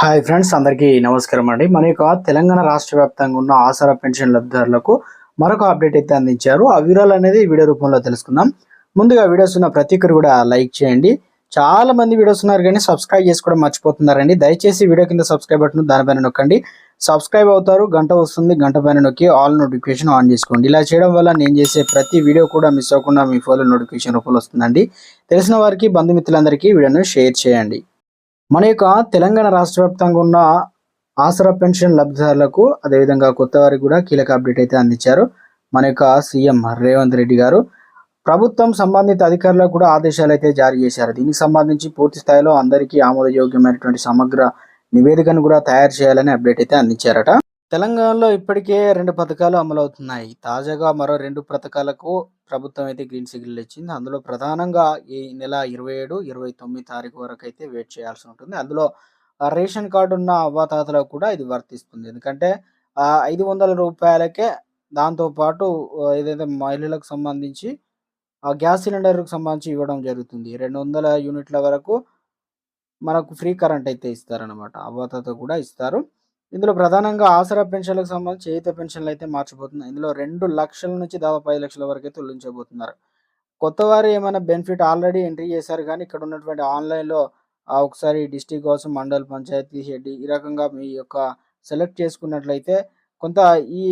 Hi friends అందరికీ నమస్కారం అండి. మన యొక్క తెలంగాణ రాష్ట్ర వ్యాప్తంగా ఉన్న ఆసరా పెన్షన్ లబ్ధిదారులకు మరొక అప్డేట్ అయితే అందించారు. ఆ వివరాలు అనేది వీడియో రూపంలో తెలుసుకుందాం. ముందుగా వీడియోస్ ఉన్న ప్రతి ఒక్కరు కూడా లైక్ చేయండి. చాలా మంది వీడియోస్ ఉన్నారు కానీ సబ్స్క్రైబ్ చేసుకోవడం మర్చిపోతున్నారండి. దయచేసి వీడియో కింద సబ్స్క్రైబ్ బటన్ దానిపైన నొక్కండి. సబ్స్క్రైబ్ అవుతారు గంట వస్తుంది గంట పైన నొక్కి ఆల్ నోటిఫికేషన్ ఆన్ చేసుకోండి. ఇలా చేయడం వల్ల నేను చేసే ప్రతి వీడియో కూడా మిస్ అవ్వకుండా మీ ఫోన్లో నోటిఫికేషన్ రూపంలో వస్తుందండి. తెలిసిన వారికి బంధుమిత్రులందరికీ వీడియోను షేర్ చేయండి. మన యొక్క తెలంగాణ రాష్ట్ర వ్యాప్తంగా ఉన్న ఆసరా పెన్షన్ లబ్ధిదారులకు అదేవిధంగా కొత్త వారికి కూడా కీలక అప్డేట్ అయితే అందించారు. మన యొక్క సీఎం రేవంత్ రెడ్డి గారు ప్రభుత్వం సంబంధిత అధికారులకు కూడా ఆదేశాలు అయితే జారీ చేశారు. దీనికి సంబంధించి పూర్తి స్థాయిలో అందరికీ ఆమోదయోగ్యమైనటువంటి సమగ్ర నివేదికను కూడా తయారు చేయాలని అప్డేట్ అయితే అందించారట. తెలంగాణలో ఇప్పటికే రెండు పథకాలు అమలవుతున్నాయి. తాజాగా మరో రెండు పథకాలకు ప్రభుత్వం అయితే గ్రీన్ సిగ్నల్ ఇచ్చింది. అందులో ప్రధానంగా ఈ నెల ఇరవై ఏడు ఇరవై తొమ్మిది తారీఖు వరకు అయితే వెయిట్ చేయాల్సి ఉంటుంది. అందులో రేషన్ కార్డు ఉన్న అవ్వాతాతలకు కూడా ఇది వర్తిస్తుంది. ఎందుకంటే ఐదు వందల రూపాయలకే దాంతోపాటు ఏదైతే మహిళలకు సంబంధించి ఆ గ్యాస్ సిలిండర్కు సంబంధించి ఇవ్వడం జరుగుతుంది. రెండు వందల యూనిట్ల వరకు మనకు ఫ్రీ కరెంట్ అయితే ఇస్తారనమాట అవ్వాతాత కూడా ఇస్తారు. ఇందులో ప్రధానంగా ఆసరా పెన్షన్లకు సంబంధించి చేయిత పెన్షన్లు అయితే మార్చబోతున్నాయి. ఇందులో రెండు లక్షల నుంచి దాదాపు ఐదు లక్షల వరకు అయితే తొలగించబోతున్నారు కొత్త వారు ఏమైనా బెనిఫిట్ ఆల్రెడీ ఎంట్రీ చేశారు కానీ ఇక్కడ ఉన్నటువంటి ఆన్లైన్లో ఒకసారి డిస్టిక్ కావచ్చు మండల్ పంచాయతీ హెడ్ ఈ రకంగా మీ యొక్క సెలెక్ట్ చేసుకున్నట్లయితే కొంత ఈ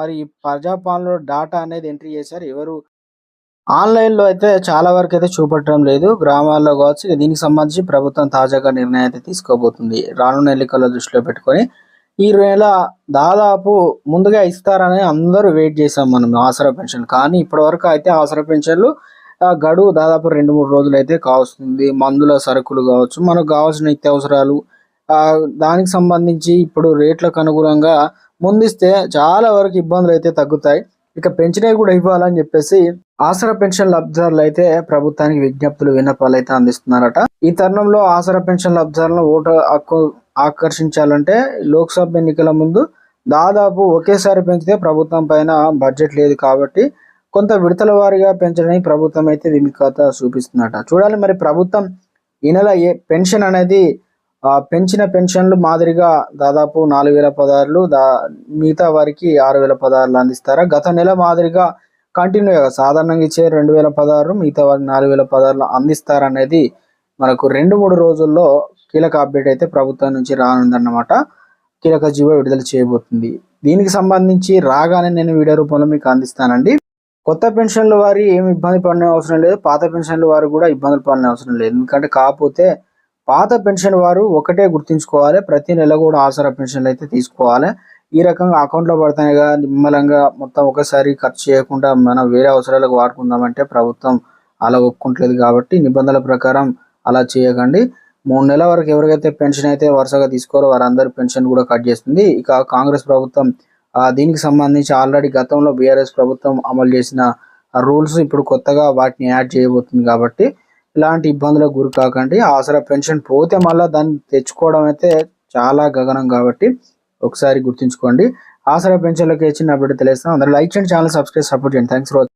మరి ప్రజాపాలనలో డాటా అనేది ఎంట్రీ చేశారు. ఎవరు ఆన్లైన్లో అయితే చాలా వరకు అయితే చూపట్టడం లేదు. గ్రామాల్లో కావచ్చు దీనికి సంబంధించి ప్రభుత్వం తాజాగా నిర్ణయం అయితే తీసుకోబోతుంది. రానున్న ఎన్నికల దృష్టిలో పెట్టుకొని ఈ నెల దాదాపు ముందుగా ఇస్తారని అందరూ వెయిట్ చేసాం మనం ఆసరా పెన్షన్. కానీ ఇప్పటి వరకు అయితే ఆసరా పెన్షన్లు గడువు దాదాపు రెండు మూడు రోజులు అయితే కావస్తుంది. మందుల సరుకులు కావచ్చు మనకు కావాల్సిన నిత్యావసరాలు దానికి సంబంధించి ఇప్పుడు రేట్లకు అనుగుణంగా ముందిస్తే చాలా వరకు ఇబ్బందులు అయితే తగ్గుతాయి. ఇక పెంచినవి కూడా ఇవ్వాలని చెప్పేసి ఆసరా పెన్షన్ లబ్ధిదారులు అయితే ప్రభుత్వానికి విజ్ఞప్తులు విన్నపాలు అయితే అందిస్తున్నారట. ఈ తరుణంలో ఆసరా పెన్షన్ లబ్ధిదారులను ఓటు హక్కు ఆకర్షించాలంటే లోక్సభ ఎన్నికల ముందు దాదాపు ఒకేసారి పెంచితే ప్రభుత్వం పైన బడ్జెట్ లేదు కాబట్టి కొంత విడతల వారిగా పెంచడానికి ప్రభుత్వం అయితే విముఖత చూపిస్తుందట. చూడాలి మరి ప్రభుత్వం ఈ నెల ఏ పెన్షన్ అనేది పెంచిన పెన్షన్లు మాదిరిగా దాదాపు నాలుగు వేల పదహారులు దా మిగతా వారికి ఆరు వేల పదహారులు అందిస్తారా? గత నెల మాదిరిగా కంటిన్యూగా సాధారణంగా ఇచ్చే రెండు వేల పదహారు మిగతా వారికి నాలుగు వేల పదహారులు అందిస్తారనేది మనకు రెండు మూడు రోజుల్లో కీలక అప్డేట్ అయితే ప్రభుత్వం నుంచి రానుందన్నమాట. కీలక జీవో విడుదల చేయబోతుంది. దీనికి సంబంధించి రాగానే నేను వీడియో రూపంలో మీకు అందిస్తానండి. కొత్త పెన్షన్ల వారి ఏమి ఇబ్బంది పడిన అవసరం లేదు. పాత పెన్షన్ల వారు కూడా ఇబ్బందులు పడిన అవసరం లేదు. ఎందుకంటే కాకపోతే పాత పెన్షన్ వారు ఒకటే గుర్తుంచుకోవాలి. ప్రతి నెల కూడా ఆసరా పెన్షన్లు అయితే తీసుకోవాలి. ఈ రకంగా అకౌంట్లో పడతాయిగా నిమ్మలంగా మొత్తం ఒకసారి ఖర్చు చేయకుండా మనం వేరే అవసరాలకు వాడుకుందామంటే ప్రభుత్వం అలా ఒప్పుకుంటలేదు కాబట్టి నిబంధనల ప్రకారం అలా చేయకండి. మూడు నెలల వరకు ఎవరికైతే పెన్షన్ అయితే వరుసగా తీసుకోరో వారందరి పెన్షన్ కూడా కట్ చేస్తుంది. ఇక కాంగ్రెస్ ప్రభుత్వం దీనికి సంబంధించి ఆల్రెడీ గతంలో బీఆర్ఎస్ ప్రభుత్వం అమలు చేసిన రూల్స్ ఇప్పుడు కొత్తగా వాటిని యాడ్ చేయబోతుంది కాబట్టి ఇలాంటి ఇబ్బందులకు గురి కాకండి. ఆసరా పెన్షన్ పోతే మళ్ళీ దాన్ని తెచ్చుకోవడం అయితే చాలా గగనం కాబట్టి ఒకసారి గుర్తుంచుకోండి. ఆసరా పెన్షన్లకు ఇచ్చిన అప్పుడు తెలియస్తాం అందరూ లైక్ చేయండి ఛానల్ సబ్స్క్రైబ్ సపోర్ట్ చేయండి. Thanks for